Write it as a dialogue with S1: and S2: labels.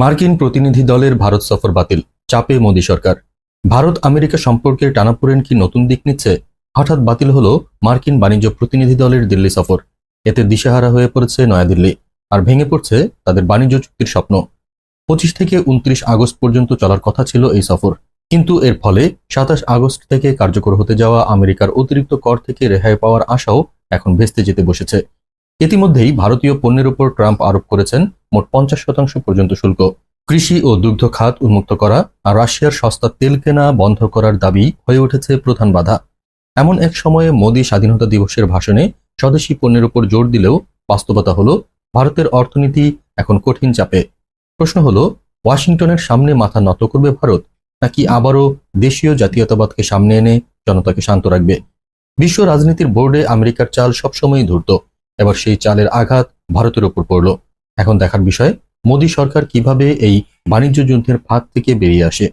S1: মার্কিন প্রতিনিধি দলের ভারত সফর বাতিল, চাপে মোদী সরকার। ভারত আমেরিকা সম্পর্কে টানাপোড়েন কি নতুন দিক নিচ্ছে? হঠাৎ বাতিল হলো মার্কিন বাণিজ্য প্রতিনিধি দলের দিল্লি সফর। এতে দিশেহারা হয়ে পড়েছে নয়াদিল্লি, আর ভেঙে পড়ছে তাদের বাণিজ্য চুক্তির স্বপ্ন। পঁচিশ থেকে উনত্রিশ আগস্ট পর্যন্ত চলার কথা ছিল এই সফর, কিন্তু এর ফলে সাতাশ আগস্ট থেকে কার্যকর হতে যাওয়া আমেরিকার অতিরিক্ত কর থেকে রেহাই পাওয়ার আশাও এখন ভেস্তে যেতে বসেছে। ইতিমধ্যেই ভারতীয় পণ্যের উপর ট্রাম্প আরোপ করেছেন মোট পঞ্চাশ শতাংশ পর্যন্ত শুল্ক। কৃষি ও দুগ্ধ খাত উন্মুক্ত করা আর রাশিয়ার সস্তা তেল কেনা বন্ধ করার দাবি হয়ে উঠেছে প্রধান বাধা। এমন এক সময়ে মোদী স্বাধীনতা দিবসের ভাষণে স্বদেশি পণ্যের উপর জোর দিলেও বাস্তবতা হলো, ভারতের অর্থনীতি এখন কঠিন চাপে। প্রশ্ন হলো, ওয়াশিংটনের সামনে মাথা নত করবে ভারত, নাকি আবারও দেশীয় জাতীয়তাবাদকে সামনে এনে জনতাকে শান্ত রাখবে? বিশ্ব রাজনীতির বোর্ডে আমেরিকার চাল সবসময়ই ধরত, এবার সেই চালের আঘাত ভারতের উপর পড়ল। এখন দেখার বিষয় মোদী সরকার কীভাবে এই বাণিজ্য যুদ্ধের ফাঁক থেকে বেরিয়ে আসে?